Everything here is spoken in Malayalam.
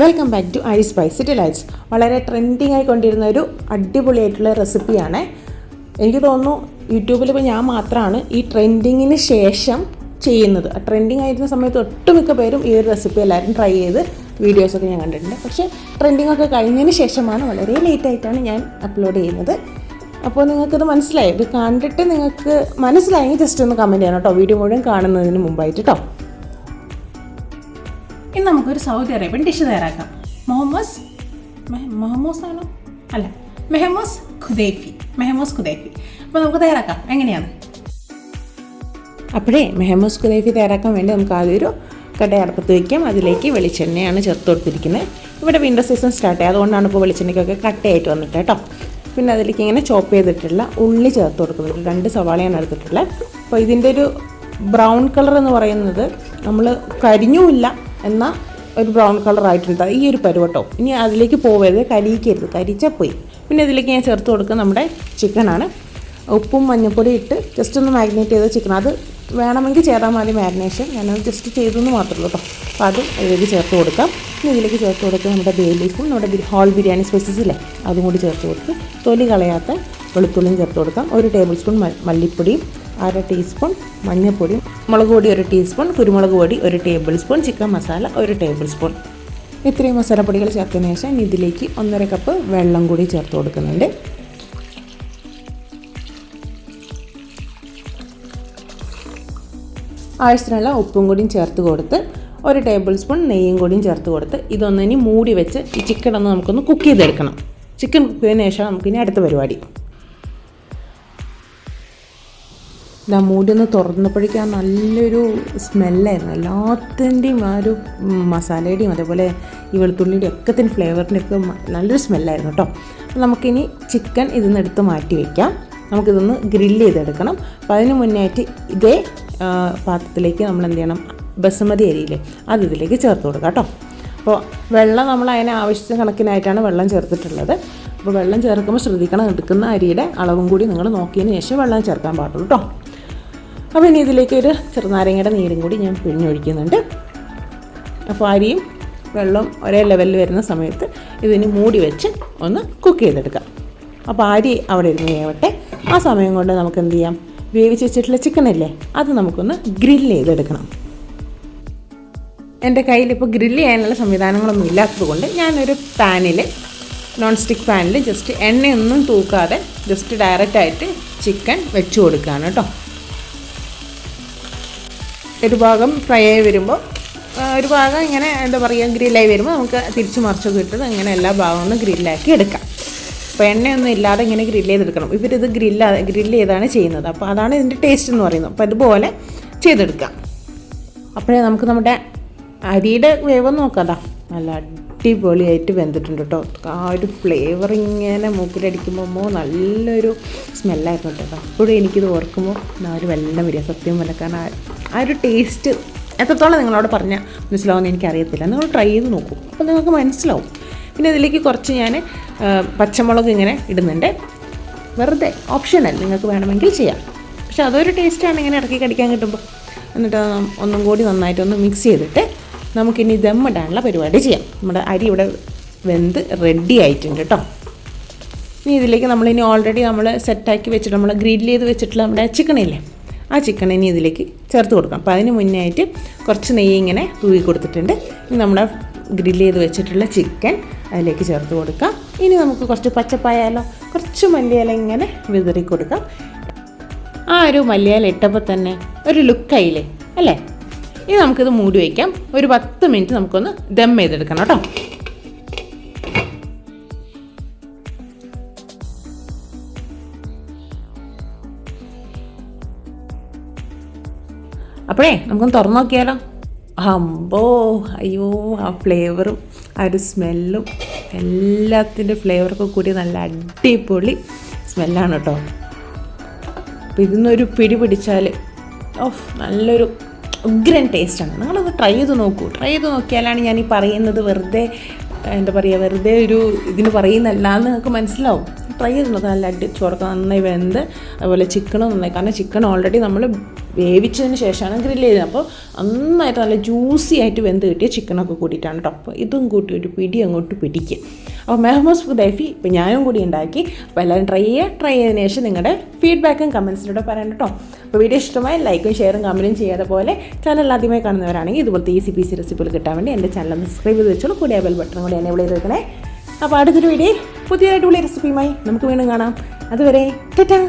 Welcome back to I spicy delights വളരെ ട്രെൻഡിങ് ആയിക്കൊണ്ടിരുന്ന ഒരു അടിപൊളിയായിട്ടുള്ള റെസിപ്പിയാണ് എനിക്ക് തോന്നുന്നു യൂട്യൂബിൽ ഇപ്പോൾ ഞാൻ മാത്രമാണ് ഈ ട്രെൻഡിങ്ങിന് ശേഷം ചെയ്യുന്നത്. ട്രെൻഡിങ് ആയിരുന്ന സമയത്ത് ഒട്ടുമിക്ക പേരും ഈ ഒരു റെസിപ്പി എല്ലാവരും ട്രൈ ചെയ്ത് വീഡിയോസൊക്കെ ഞാൻ കണ്ടിട്ടുണ്ട്. പക്ഷേ ട്രെൻഡിങ് ഒക്കെ കഴിഞ്ഞതിന് ശേഷമാണ് വളരെ ലേറ്റ് ആയിട്ടാണ് ഞാൻ അപ്ലോഡ് ചെയ്യുന്നത്. അപ്പോൾ നിങ്ങൾക്കത് മനസ്സിലായി? ഇത് കണ്ടിട്ട് നിങ്ങൾക്ക് മനസ്സിലായെങ്കിൽ ജസ്റ്റ് ഒന്ന് കമന്റ് ചെയ്യണം കേട്ടോ. വീഡിയോ മുഴുവൻ കാണുന്നതിന് മുമ്പായിട്ട് കേട്ടോ. ഇന്ന് നമുക്കൊരു സൗദി അറേബ്യൻ ഡിഷ് തയ്യാറാക്കാം. മൊഹമ്മസ് മൊഹമ്മോസ് ആണോ? അല്ല മെഹമോസ് ഖുദൈഫി മെഹമോസ് ഖുദൈഫി. അപ്പോൾ നമുക്ക് തയ്യാറാക്കാം. എങ്ങനെയാണ്? അപ്പോഴേ മെഹമോസ് ഖുദൈഫി തയ്യാറാക്കാൻ വേണ്ടി നമുക്ക് ആദ്യം ഒരു കട അടപ്പത്ത് വയ്ക്കാം അതിലേക്ക് വെളിച്ചെണ്ണയാണ് ചേർത്ത് കൊടുത്തിരിക്കുന്നത്. ഇവിടെ വിന്റർ സീസൺ സ്റ്റാർട്ട് ആയി. അതുകൊണ്ടാണ് ഇപ്പോൾ വെളിച്ചെണ്ണയ്ക്കൊക്കെ കട്ടയായിട്ട് വന്നിട്ട് കേട്ടോ. പിന്നെ അതിലേക്ക് ഇങ്ങനെ ചോപ്പ് ചെയ്തിട്ടുള്ള ഉള്ളി ചേർത്ത് കൊടുക്കുന്നുണ്ട് രണ്ട് സവാളയാണ് എടുത്തിട്ടുള്ളത്. അപ്പോൾ ഇതിന്റെ ഒരു ബ്രൗൺ കളർ എന്ന് പറയുന്നത് നമ്മൾ കരിഞ്ഞുമില്ല. എന്നാൽ ഒരു ബ്രൗൺ കളർ ആയിട്ടുണ്ട്. ഈ ഒരു പരുവട്ടോ ഇനി അതിലേക്ക് പോവരുത്. കരിയിക്കരുത്. കരിച്ചാൽ പോയി. പിന്നെ ഇതിലേക്ക് ഞാൻ ചേർത്ത് കൊടുക്കുക നമ്മുടെ ചിക്കനാണ് ഉപ്പും മഞ്ഞൾപ്പൊടി ഇട്ട് ജസ്റ്റ് ഒന്ന് മാഗ്നേറ്റ് ചെയ്ത ചിക്കൻ അത് വേണമെങ്കിൽ ചേർത്താൽ മതി മാരിനേഷൻ ഞാനത് ജസ്റ്റ് ചെയ്തു എന്ന് മാത്രമേ ഉള്ളൂ കേട്ടോ. അപ്പോൾ അതും ഇതിലേക്ക് ചേർത്ത് കൊടുക്കാം. പിന്നെ ഇതിലേക്ക് ചേർത്ത് കൊടുക്കുക നമ്മുടെ ബേ ലീഫും നമ്മുടെ ഹോൾ ബിരിയാണി സ്പൈസസ് ഇല്ലേ? അതും കൂടി ചേർത്ത് കൊടുത്ത് തൊലി കളയാത്ത വെളുത്തുള്ളിയും ചേർത്ത് കൊടുക്കാം. ഒരു ടേബിൾ സ്പൂൺ മല്ലിപ്പൊടിയും അര ടീസ്പൂൺ മഞ്ഞൾപ്പൊടിയും മുളക് പൊടി ഒരു ടീസ്പൂൺ കുരുമുളക് പൊടി ഒരു ടേബിൾ സ്പൂൺ ചിക്കൻ മസാല ഒരു ടേബിൾ സ്പൂൺ ഇത്രയും മസാലപ്പൊടികൾ ചേർത്തതിന് ശേഷം ഇതിലേക്ക് ഒന്നര കപ്പ് വെള്ളം കൂടി ചേർത്ത് കൊടുക്കുന്നുണ്ട്. ആവശ്യത്തിനുള്ള ഉപ്പും കൂടിയും ചേർത്ത് കൊടുത്ത് ഒരു ടേബിൾ സ്പൂൺ നെയ്യും കൂടിയും ചേർത്ത് കൊടുത്ത് ഇതൊന്നിനി മൂടി വെച്ച് ഈ ചിക്കൻ ഒന്ന് നമുക്കൊന്ന് കുക്ക് ചെയ്തെടുക്കണം. ചിക്കൻ കുക്ക് ചെയ്തതിന് ശേഷം നമുക്കിനി അടുത്ത പരിപാടി. ഇതാ മൂടി ഒന്ന് തുറന്നപ്പോഴേക്കും ആ നല്ലൊരു സ്മെല്ലായിരുന്നു. എല്ലാത്തിന്റെയും ആ ഒരു മസാലയുടെയും അതേപോലെ ഈ വെളുത്തുള്ളിയുടെയും ഒക്കത്തിന്റെ ഫ്ലേവറിന്റെ ഒക്കെ നല്ലൊരു സ്മെല്ലായിരുന്നു കേട്ടോ. അപ്പോൾ നമുക്കിനി ചിക്കൻ ഇതിൽ നിന്ന് എടുത്ത് മാറ്റി വയ്ക്കാം നമുക്കിതൊന്ന് ഗ്രില്ല് ചെയ്തെടുക്കണം. അപ്പോൾ അതിന് മുന്നായിട്ട് ഇതേ പാത്രത്തിലേക്ക് നമ്മൾ എന്ത് ചെയ്യണം? ബസുമതി അരിയില്ലേ അത് ഇതിലേക്ക് ചേർത്ത് കൊടുക്കുക കേട്ടോ. അപ്പോൾ വെള്ളം നമ്മൾ അതിന് ആവശ്യത്തിന് കണക്കിനായിട്ടാണ് വെള്ളം ചേർത്തിട്ടുള്ളത്. അപ്പോൾ വെള്ളം ചേർക്കുമ്പോൾ ശ്രദ്ധിക്കണം എടുക്കുന്ന അരിയുടെ അളവും കൂടി നിങ്ങൾ നോക്കിയതിന് ശേഷം വെള്ളം ചേർക്കാൻ പാടുള്ളൂ കേട്ടോ. അപ്പോൾ ഇനി ഇതിലേക്ക് ഒരു ചെറുനാരങ്ങയുടെ നീരും കൂടി ഞാൻ പിഴിഞ്ഞൊഴിക്കുന്നുണ്ട്. അപ്പോൾ അരിയും വെള്ളം ഒരേ ലെവലിൽ വരുന്ന സമയത്ത് ഇതിന് മൂടി വെച്ച് ഒന്ന് കുക്ക് ചെയ്തെടുക്കാം. അപ്പോൾ അരി അവിടെ ഇരുന്ന് വേവട്ടെ. ആ സമയം കൊണ്ട് നമുക്ക് എന്ത് ചെയ്യാം? വേവിച്ച് വെച്ചിട്ടുള്ള ചിക്കൻ അല്ലേ അത് നമുക്കൊന്ന് ഗ്രില്ല് ചെയ്തെടുക്കണം. എന്റെ കയ്യിലിപ്പോൾ ഗ്രില്ല് ചെയ്യാനുള്ള സംവിധാനങ്ങളൊന്നും ഇല്ലാത്തത് കൊണ്ട് ഞാനൊരു പാനിൽ നോൺ സ്റ്റിക്ക് പാനിൽ ജസ്റ്റ് എണ്ണയൊന്നും തൂക്കാതെ ജസ്റ്റ് ഡയറക്റ്റായിട്ട് ചിക്കൻ വെച്ച് കൊടുക്കുകയാണ് കേട്ടോ. ഒരു ഭാഗം ഫ്രൈ ആയി വരുമ്പോൾ ഒരു ഭാഗം ഇങ്ങനെ എന്താ പറയുക ഗ്രില്ലായി വരുമ്പോൾ നമുക്ക് തിരിച്ച് മറിച്ചൊക്കെ ഇട്ടത് ഇങ്ങനെ എല്ലാ ഭാഗവും ഒന്ന് ഗ്രില്ലാക്കി എടുക്കാം. അപ്പോൾ എണ്ണയൊന്നും ഇല്ലാതെ ഇങ്ങനെ ഗ്രില്ല് ചെയ്തെടുക്കണം. ഇവരിത് ഗ്രില്ല ഗ്രില്ല് ചെയ്താണ് ചെയ്യുന്നത്. അപ്പോൾ അതാണ് ഇതിന്റെ ടേസ്റ്റ് എന്ന് പറയുന്നത്. അപ്പോൾ അതുപോലെ ചെയ്തെടുക്കാം. അപ്പോഴേ നമുക്ക് നമ്മുടെ അരിയുടെ വേവ് നോക്കാതാ നല്ല അടിപൊളിയായിട്ട് വെന്തിട്ടുണ്ട് കേട്ടോ ആ ഒരു ഫ്ലേവർ ഇങ്ങനെ മൂക്കിലടിക്കുമ്പോൾ നല്ലൊരു സ്മെല്ലായിരുന്നു കേട്ടോ അപ്പോഴും എനിക്കിത് ഓർക്കുമ്പോൾ ആ ഒരു വെള്ളം വരിക സത്യം പോലെ കാരണം ആ- ഒരു ടേസ്റ്റ് എത്രത്തോളം നിങ്ങളോട് പറഞ്ഞാൽ മനസ്സിലാവുമെന്ന് എനിക്കറിയത്തില്ല. നിങ്ങൾ ട്രൈ ചെയ്ത് നോക്കൂ. അപ്പോൾ നിങ്ങൾക്ക് മനസ്സിലാവും. പിന്നെ ഇതിലേക്ക് കുറച്ച് ഞാൻ പച്ചമുളക് ഇങ്ങനെ ഇടുന്നുണ്ട്. വെറുതെ ഓപ്ഷനൽ നിങ്ങൾക്ക് വേണമെങ്കിൽ ചെയ്യാം. പക്ഷെ അതൊരു ടേസ്റ്റാണ് ഇങ്ങനെ ഇറക്കി കടിക്കാൻ കിട്ടുമ്പോൾ എന്നിട്ട് ഒന്നും കൂടി നന്നായിട്ടൊന്ന് മിക്സ് ചെയ്തിട്ട് നമുക്കിനി ദമ്മിടാനുള്ള പരിപാടി ചെയ്യാം. നമ്മുടെ അരി ഇവിടെ വെന്ത് റെഡി ആയിട്ടുണ്ട് കേട്ടോ ഇനി ഇതിലേക്ക് നമ്മളിനി ഓൾറെഡി നമ്മൾ സെറ്റാക്കി വെച്ചിട്ട് നമ്മൾ ഗ്രില്ല് ചെയ്ത് വെച്ചിട്ടുള്ള നമ്മുടെ ചിക്കനില്ലേ ആ ചിക്കൻ ഇനി ഇതിലേക്ക് ചേർത്ത് കൊടുക്കാം. അപ്പോൾ അതിന് മുന്നേ ആയിട്ട് കുറച്ച് നെയ്യ് ഇങ്ങനെ തൂവി കൊടുത്തിട്ടുണ്ട്. ഇനി നമ്മുടെ ഗ്രില്ല് ചെയ്ത് വെച്ചിട്ടുള്ള ചിക്കൻ അതിലേക്ക് ചേർത്ത് കൊടുക്കാം. ഇനി നമുക്ക് കുറച്ച് പച്ചപ്പായാലോ കുറച്ച് മല്ലിയില ഇങ്ങനെ വിതറി കൊടുക്കാം. ആ ഒരു മല്ലിയില ഇട്ടപ്പോൾ തന്നെ ഒരു ലുക്കായില്ലേ അല്ലേ? ഇനി നമുക്കിത് മൂടി വയ്ക്കാം ഒരു പത്ത് മിനിറ്റ് നമുക്കൊന്ന് ദം ചെയ്തെടുക്കണം കേട്ടോ. അപ്പോഴേ നമുക്കൊന്ന് തുറന്നു നോക്കിയാലോ? അമ്പോ അയ്യോ ആ ഫ്ലേവറും ആ ഒരു സ്മെല്ലും എല്ലാത്തിന്റെ ഫ്ലേവറൊക്കെ കൂടി നല്ല അടിപൊളി സ്മെല്ലാണ് കേട്ടോ. അപ്പോൾ ഇതിന്നൊരു പിടി പിടിച്ചാൽ ഓഫ് നല്ലൊരു ഉഗ്രൻ ടേസ്റ്റാണ്. നിങ്ങളത് ട്രൈ ചെയ്ത് നോക്കൂ. ട്രൈ ചെയ്ത് നോക്കിയാലാണ് ഞാൻ ഈ പറയുന്നത് വെറുതെ എന്താ പറയുക വെറുതെ ഒരു ഇതിന് പറയുന്നല്ല എന്ന് നിങ്ങൾക്ക് മനസ്സിലാവും. ട്രൈ ചെയ്ത് നോക്കാം. നല്ല അടി ചോറൊക്കെ നന്നായി വെന്ത് അതുപോലെ ചിക്കനും നന്നായി. കാരണം ചിക്കൻ ഓൾറെഡി നമ്മൾ വേവിച്ചതിന് ശേഷമാണ് ഗ്രില്ല് ചെയ്തത്. അപ്പോൾ നന്നായിട്ട് നല്ല ജ്യൂസി ആയിട്ട് വെന്ത് കിട്ടിയ ചിക്കനൊക്കെ കൂട്ടിയിട്ടാണ് കേട്ടോ അപ്പോൾ ഇതും കൂട്ടി ഒരു പിടി അങ്ങോട്ട് പിടിക്കുക അപ്പോൾ മെഹമോസ് ഫുദൈഫി ഇപ്പോൾ ഞാനും കൂടി ഉണ്ടാക്കി. അപ്പോൾ എല്ലാവരും ട്രൈ ചെയ്യുക ട്രൈ ചെയ്തതിന് ശേഷം നിങ്ങളുടെ ഫീഡ്ബാക്കും കമൻസിലൂടെ പറയണം കേട്ടോ അപ്പോൾ വീഡിയോ ഇഷ്ടമായി ലൈക്കും ഷെയറും കമന്റും ചെയ്യാതെ പോലെ ചാനൽ ആദ്യമായി കാണുന്നവരാണെങ്കിൽ ഇതുപോലത്തെ ഈസി സി റെസിപ്പികൾ കിട്ടാൻ വേണ്ടി എന്റെ ചാനൽ സബ്സ്ക്രൈബ് ചെയ്ത് വെച്ചോളൂ. കൂടി ബെൽ ബട്ടൺ കൂടി എന്നെ വെക്കണേ. അപ്പോൾ അടുത്തൊരു വീഡിയോയിൽ പുതിയ അടിപൊളി റെസിപ്പിയുമായി നമുക്ക് വീണ്ടും കാണാം. അതുവരെ ടാറ്റാ!